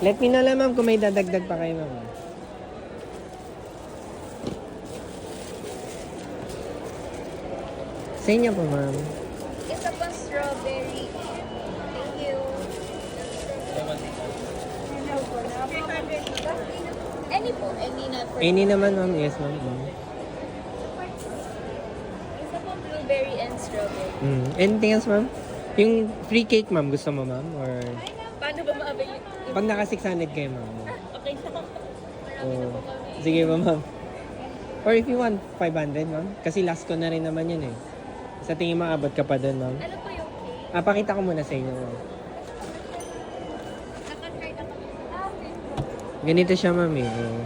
Let me know lang, ma'am, kung may dadagdag pa kayo, ma'am. Sa inyo po, ma'am. Isa pa strawberry. Thank you. Any po, any na for Any naman, ma'am. Yes, ma'am. Mm. Isa po blueberry and strawberry. Mm. Anything else, ma'am? Yung free cake, ma'am, gusto mo, ma'am? Or Paano ba ma-avail? pag naka 600 kayo, ma'am? Okay na. Marami Oh. na po kami. Sige po, ma'am. Or if you want, 500, ma'am. Kasi last ko na rin naman yun eh. Sa tingin mo, abot ka pa doon, ma'am. Ano po yung cake? Ah, pakita ko muna sa inyo, ma'am. Nakatry na kami. Ah, okay. Ganito siya, ma'am eh. Oh.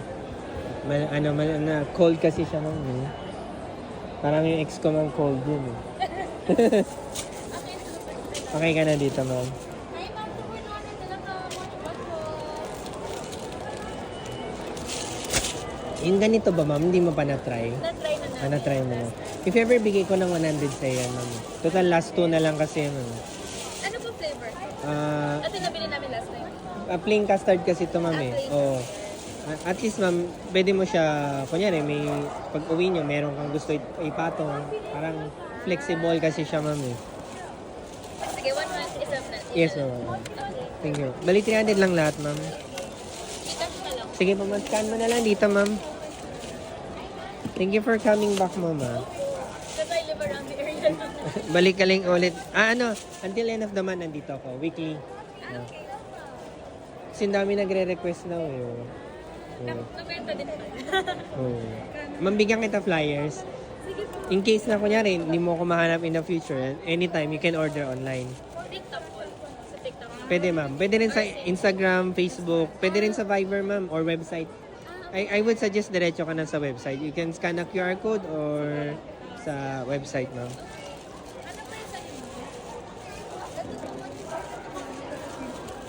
Mal, ano, mal, na, cold kasi siya, ma'am eh. Parang yung ex ko, ma'am, cold yun eh. Okay, super. Okay ka na dito, ma'am. Ma'am. Super naman na lang ka. Morning walk po. Yung ganito ba, ma'am? Hindi mo pa na-try? Na-try na namin. Ah, na-try mo na. If ever bigay ko ng 100 sa iyo, ma'am. Total last two na lang kasi, ma'am. Ano po flavor? Ah, Ito nabili namin last time. Ah, plain custard kasi ito, ma'am Ah, eh. plain Oo. A- At least, ma'am, pwede mo siya, kunyari, may pag uwi nyo, meron kang gusto ip- ipatong. Parang flexible kasi siya, ma'am eh. Sige, one month isang na. Yes, ma'am. Okay. Thank you. Bali, 300 lang lahat, ma'am. Sige po, scan mo na lang dito, ma'am. Thank you for coming back, ma'am. ah. Balik ka lang ulit. Ah, ano? Until end of the month, nandito ako. Weekly. Ah, okay. Kasi dami nagre-request na, eh. oh. Nabenta din pa. Oo. Mambigyan kita flyers. In case na kunyari, hindi mo ako mahanap in the future, anytime you can order online. TikTok po. Sa TikTok. Pwede ma'am. Pwede rin sa Instagram, Facebook, pwede rin sa Viber ma'am or website. I, I would suggest diretso ka na sa website. You can scan a QR code or sa website ma'am.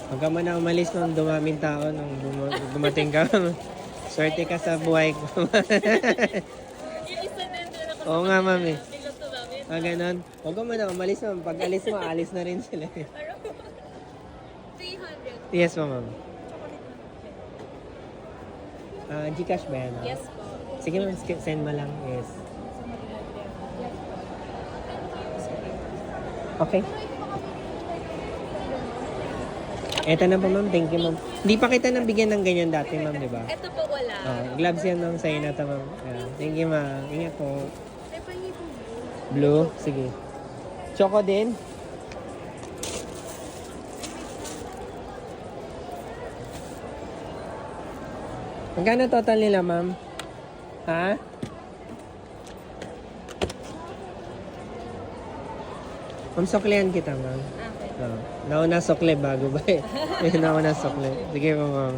Huwag ka man na umalis nung dumaming tao nung dum- dumating ka. Swerte ka sa buhay ko. Oo nga ma'am eh. Ah, ganon. Huwag ka man na umalis ma'am. Pag alis mo, alis na rin sila. Pero, 300. yes ma'am. ma'am. Ah, Gcash ba yan? ma'am? Yes po. Sige ma'am, sk- send mo lang. Yes. Okay. Eto na po ma'am, thank you ma'am. Hindi pa kita nabigyan ng ganyan dati ma'am, di ba? Ito po wala. Ah, gloves yan ma'am, sa'yo na to ma'am. Yeah. Thank you ma'am. Ingat po. Ay, pahingi po. Blue, sige. Choco din. Magkano total nila, ma'am? Ha? Ma'am, suklihan kita, ma'am. Okay. Oh, nauna sukle bago ba eh. nauna sukle. Sige po, ma'am.